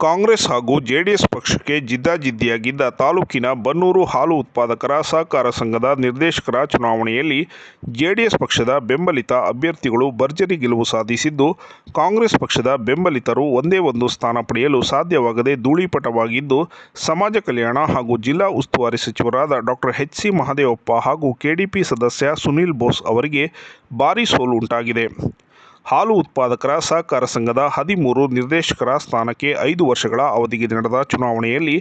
ಕಾಂಗ್ರೆಸ್ ಹಾಗೂ ಜೆಡಿಎಸ್ ಪಕ್ಷಕ್ಕೆ ಜಿದ್ದಾಜಿದ್ದಿಯಾಗಿದ್ದ ತಾಲೂಕಿನ ಬನ್ನೂರು ಹಾಲು ಉತ್ಪಾದಕರ ಸಹಕಾರ ಸಂಘದ ನಿರ್ದೇಶಕರ ಚುನಾವಣೆಯಲ್ಲಿ ಜೆಡಿಎಸ್ ಪಕ್ಷದ ಬೆಂಬಲಿತ ಅಭ್ಯರ್ಥಿಗಳು ಭರ್ಜರಿ ಗೆಲುವು ಸಾಧಿಸಿದ್ದು, ಕಾಂಗ್ರೆಸ್ ಪಕ್ಷದ ಬೆಂಬಲಿತರು ಒಂದೇ ಒಂದು ಸ್ಥಾನ ಪಡೆಯಲು ಸಾಧ್ಯವಾಗದೆ ಧೂಳಿಪಟವಾಗಿದ್ದು, ಸಮಾಜ ಕಲ್ಯಾಣ ಹಾಗೂ ಜಿಲ್ಲಾ ಉಸ್ತುವಾರಿ ಸಚಿವರಾದ ಡಾಕ್ಟರ್ ಎಚ್ ಸಿ ಮಹದೇವಪ್ಪ ಹಾಗೂ ಕೆಡಿಪಿ ಸದಸ್ಯ ಸುನೀಲ್ ಬೋಸ್ ಅವರಿಗೆ ಭಾರೀ ಸೋಲು ಉಂಟಾಗಿದೆ. ಹಾಲು ಉತ್ಪಾದಕರ ಸಹಕಾರ ಸಂಘದ ಹದಿಮೂರು ನಿರ್ದೇಶಕರ ಸ್ಥಾನಕ್ಕೆ ಐದು ವರ್ಷಗಳ ಅವಧಿಗೆ ನಡೆದ ಚುನಾವಣೆಯಲ್ಲಿ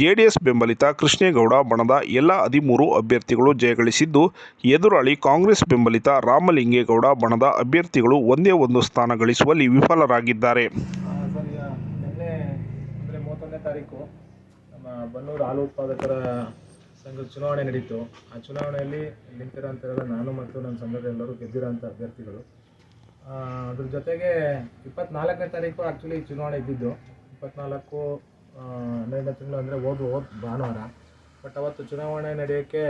ಜೆಡಿಎಸ್ ಬೆಂಬಲಿತ ಕೃಷ್ಣೇಗೌಡ ಬಣದ ಎಲ್ಲ ಹದಿಮೂರು ಅಭ್ಯರ್ಥಿಗಳು ಜಯಗಳಿಸಿದ್ದು, ಎದುರಾಳಿ ಕಾಂಗ್ರೆಸ್ ಬೆಂಬಲಿತ ರಾಮಲಿಂಗೇಗೌಡ ಬಣದ ಅಭ್ಯರ್ಥಿಗಳು ಒಂದೇ ಒಂದು ಸ್ಥಾನ ಗಳಿಸುವಲ್ಲಿ ವಿಫಲರಾಗಿದ್ದಾರೆ. ಸಂಘದ ಚುನಾವಣೆ ನಡೀತು. ಆ ಚುನಾವಣೆಯಲ್ಲಿ ನಿಂತಿರೋಂಥವರೆಲ್ಲ ನಾನು ಮತ್ತು ನನ್ನ ಸಂಘದ ಎಲ್ಲರೂ ಗೆದ್ದಿರೋಂಥ ಅಭ್ಯರ್ಥಿಗಳು. ಅದ್ರ ಜೊತೆಗೆ ಇಪ್ಪತ್ನಾಲ್ಕನೇ ತಾರೀಕು ಆ್ಯಕ್ಚುಲಿ ಚುನಾವಣೆ ಇದ್ದಿದ್ದು. ಇಪ್ಪತ್ನಾಲ್ಕು ಹನ್ನೆರಡನೇ ತಿಂಗಳು ಅಂದರೆ ಹೋದ್ರು ಹೋದ ಭಾನುವಾರ. ಬಟ್ ಅವತ್ತು ಚುನಾವಣೆ ನಡೆಯೋಕ್ಕೆ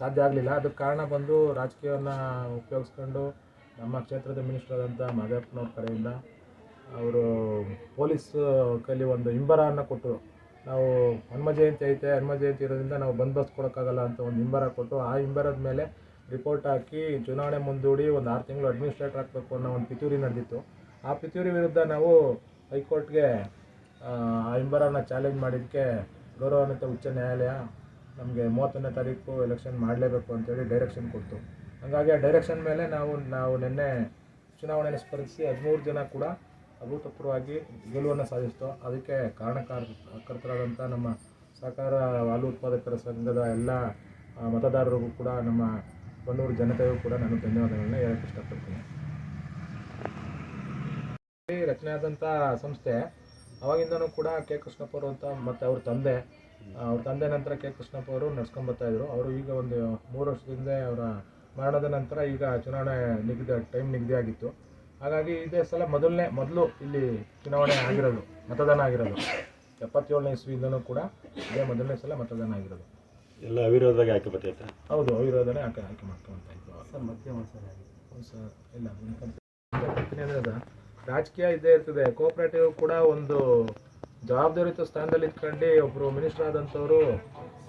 ಸಾಧ್ಯ ಆಗಲಿಲ್ಲ. ಅದಕ್ಕೆ ಕಾರಣ ಬಂದು ರಾಜಕೀಯವನ್ನು ಉಪಯೋಗಿಸ್ಕೊಂಡು ನಮ್ಮ ಕ್ಷೇತ್ರದ ಮಿನಿಸ್ಟರ್ ಆದಂಥ ಮಾದಪ್ಪನವ್ರ ಕಡೆಯಿಂದ ಅವರು ಪೊಲೀಸ್ ಕೈಲಿ ಒಂದು ಹಿಂಬರವನ್ನು ಕೊಟ್ಟರು ನಾವು ಹನುಮ ಜಯಂತಿ ಐತೆ, ಹನುಮ ಜಯಂತಿ ಇರೋದ್ರಿಂದ ನಾವು ಬಂದೋಬಸ್ತ್ ಕೊಡೋಕ್ಕಾಗಲ್ಲ ಅಂತ ಒಂದು ಹಿಂಬರ ಕೊಟ್ಟು ಆ ಹಿಂಬರದ ಮೇಲೆ ರಿಪೋರ್ಟ್ ಹಾಕಿ ಚುನಾವಣೆ ಮುಂದೂಡಿ ಒಂದು ಆರು ತಿಂಗಳು ಅಡ್ಮಿನಿಸ್ಟ್ರೇಟರ್ ಹಾಕಬೇಕು ಅನ್ನೋ ಒಂದು ಪಿತೂರಿ ನಡೆದಿತ್ತು. ಆ ಪಿತೂರಿ ವಿರುದ್ಧ ನಾವು ಹೈಕೋರ್ಟ್ಗೆ ಹಿಂಬರನ ಚಾಲೆಂಜ್ ಮಾಡಿದ್ದಕ್ಕೆ ಗೌರವಾನ್ವಿತ ಉಚ್ಚ ನ್ಯಾಯಾಲಯ ನಮಗೆ ಮೂವತ್ತನೇ ತಾರೀಕು ಎಲೆಕ್ಷನ್ ಮಾಡಲೇಬೇಕು ಅಂತೇಳಿ ಡೈರೆಕ್ಷನ್ ಕೊಡ್ತು. ಹಾಗಾಗಿ ಆ ಡೈರೆಕ್ಷನ್ ಮೇಲೆ ನಾವು ನಾವು ನಿನ್ನೆ ಚುನಾವಣೆಯನ್ನು ಸ್ಪರ್ಧಿಸಿ ಹದಿಮೂರು ಜನ ಕೂಡ ಅಭೂತಪೂರ್ವವಾಗಿ ಗೆಲುವನ್ನು ಸಾಧಿಸ್ತು. ಅದಕ್ಕೆ ಕಾರಣಕರ್ತರಾದಂಥ ನಮ್ಮ ಸಹಕಾರ, ಹಾಲು ಉತ್ಪಾದಕರ ಸಂಘದ ಎಲ್ಲ ಮತದಾರರಿಗೂ ಕೂಡ ನಮ್ಮ ಬನ್ನೂರು ಜನತೆಗೂ ಕೂಡ ನಾನು ಧನ್ಯವಾದಗಳನ್ನ ಹೇಳಕ್ಕೆ ಇಷ್ಟಪಡ್ತೀನಿ. ರಚನೆ ಆದಂಥ ಸಂಸ್ಥೆ, ಅವಾಗಿಂದನೂ ಕೂಡ ಕೆ. ಕೃಷ್ಣಪ್ಪ ಅವರು ಅಂತ ಮತ್ತು ಅವ್ರ ತಂದೆ ಅವ್ರ ತಂದೆ ನಂತರ ಕೆ. ಕೃಷ್ಣಪ್ಪ ಅವರು ನಡ್ಸ್ಕೊಂಬರ್ತಾ ಇದ್ರು. ಅವರು ಈಗ ಒಂದು ಮೂರು ವರ್ಷದಿಂದ ಅವರ ಮರಣದ ನಂತರ ಈಗ ಚುನಾವಣೆ ನಿಗದಿ, ಟೈಮ್ ನಿಗದಿ ಆಗಿತ್ತು. ಹಾಗಾಗಿ ಇದೇ ಸಲ ಮೊದಲನೇ, ಮೊದಲು ಇಲ್ಲಿ ಚುನಾವಣೆ ಆಗಿರೋದು, ಮತದಾನ ಆಗಿರೋದು. ಎಪ್ಪತ್ತೇಳನೇ ಇಸ್ವಿಯಿಂದನೂ ಕೂಡ ಇದೇ ಮೊದಲನೇ ಸಲ ಮತದಾನ ಆಗಿರೋದು. ಎಲ್ಲ ಅವಿರೋಧವಾಗಿ ಹಾಕಿ ಬರ್ತೈತೆ? ಹೌದು ಅವಿರೋಧನೇ ಹಾಕಿ ಹಾಕಿ ಮಾಡ್ಕೊಂತ ಸರ್ ಮಧ್ಯಮ ಸರ್ ಇಲ್ಲ ಕಂಪನಿ ರಾಜಕೀಯ ಇದ್ದೇ ಇರ್ತದೆ. ಕೋಪರೇಟಿವ್ ಕೂಡ ಒಂದು ಜವಾಬ್ದಾರಿಯುತ ಸ್ಥಾನದಲ್ಲಿ ಇಟ್ಕೊಂಡು ಒಬ್ಬರು ಮಿನಿಸ್ಟರ್ ಆದಂಥವ್ರು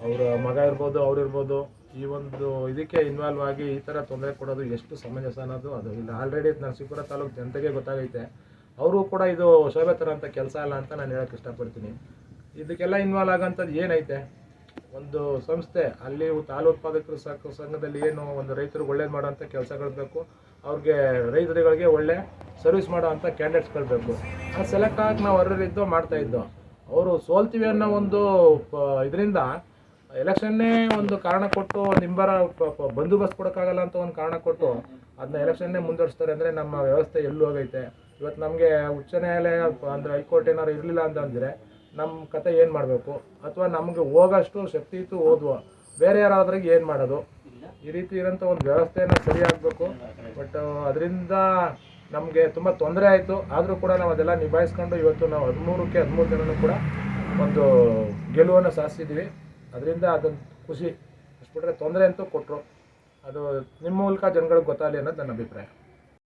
ಅವರ ಮಗ ಇರ್ಬೋದು ಅವ್ರು ಇರ್ಬೋದು ಈ ಒಂದು ಇದಕ್ಕೆ ಇನ್ವಾಲ್ವ್ ಆಗಿ ಈ ಥರ ತೊಂದರೆ ಕೊಡೋದು ಎಷ್ಟು ಸಮಂಜಸ ಅನ್ನೋದು ಅದು ಇಲ್ಲ. ಆಲ್ರೆಡಿ ನರಸೀಪುರ ತಾಲೂಕು ಜನತೆಗೆ ಗೊತ್ತಾಗೈತೆ. ಅವರು ಕೂಡ ಇದು ಶೋಭೆ ತರೋಂಥ ಕೆಲಸ ಅಲ್ಲ ಅಂತ ನಾನು ಹೇಳೋಕ್ಕೆ ಇಷ್ಟಪಡ್ತೀನಿ. ಇದಕ್ಕೆಲ್ಲ ಇನ್ವಾಲ್ವ್ ಆಗೋಂಥದ್ದು ಏನೈತೆ? ಒಂದು ಸಂಸ್ಥೆ, ಅಲ್ಲಿ ಹಾಲು ಉತ್ಪಾದಕರು ಸಾಕು, ಸಂಘದಲ್ಲಿ ಏನು ಒಂದು ರೈತರಿಗೆ ಒಳ್ಳೇದು ಮಾಡೋಂಥ ಕೆಲಸಗಳು ಬೇಕು, ಅವ್ರಿಗೆ ರೈತರುಗಳಿಗೆ ಒಳ್ಳೆ ಸರ್ವಿಸ್ ಮಾಡೋವಂಥ ಕ್ಯಾಂಡಿಡೇಟ್ಸ್ಗಳು ಬೇಕು. ಆ ಸೆಲೆಕ್ಟ್ ಆಗಿ ನಾವು ಹೊರರಿದ್ದು ಮಾಡ್ತಾ ಇದ್ದೋ. ಅವರು ಸೋಲ್ತೀವಿ ಅನ್ನೋ ಒಂದು ಇದರಿಂದ ಎಲೆಕ್ಷನ್ನೇ ಒಂದು ಕಾರಣ ಕೊಟ್ಟು ನಿಂಬರ ಬಂದೋಬಸ್ತ್ ಕೊಡೋಕ್ಕಾಗಲ್ಲ ಅಂತ ಒಂದು ಕಾರಣ ಕೊಟ್ಟು ಅದನ್ನ ಎಲೆಕ್ಷನ್ನೇ ಮುಂದುವರಿಸ್ತಾರೆ ಅಂದರೆ ನಮ್ಮ ವ್ಯವಸ್ಥೆ ಎಲ್ಲೂ ಹೋಗೈತೆ. ಇವತ್ತು ನಮಗೆ ಉಚ್ಚ ನ್ಯಾಯಾಲಯ ಅಂದರೆ ಹೈಕೋರ್ಟ್ ಏನಾದ್ರು ಇರಲಿಲ್ಲ ಅಂತಂದರೆ ನಮ್ಮ ಕತೆ ಏನು ಮಾಡಬೇಕು? ಅಥವಾ ನಮಗೆ ಹೋಗೋಷ್ಟು ಶಕ್ತಿ ಇತ್ತು ಓದುವ. ಬೇರೆ ಯಾರಾದ್ರಿಗೆ ಏನು ಮಾಡೋದು? ಈ ರೀತಿ ಇರೋಂಥ ಒಂದು ವ್ಯವಸ್ಥೆಯನ್ನು ಸರಿ ಆಗಬೇಕು. ಬಟ್ ಅದರಿಂದ ನಮಗೆ ತುಂಬ ತೊಂದರೆ ಆಯಿತು. ಆದರೂ ಕೂಡ ನಾವು ಅದೆಲ್ಲ ನಿಭಾಯಿಸ್ಕೊಂಡು ಇವತ್ತು ನಾವು ಹದಿಮೂರಕ್ಕೆ ಹದಿಮೂರು ಜನನೂ ಕೂಡ ಒಂದು ಗೆಲುವನ್ನು ಸಾಧಿಸಿದ್ವಿ. ಅದರಿಂದ ಅದೊಂದು ಖುಷಿ ಅಷ್ಟು ಬಿಟ್ಟರೆ ತೊಂದರೆ ಅಂತೂ ಕೊಟ್ಟರು ಅದು ನಿಮ್ಮ ಮೂಲಕ ಜನಗಳಿಗೆ ಗೊತ್ತಾಗಲಿ ಅನ್ನೋದು ನನ್ನ ಅಭಿಪ್ರಾಯ.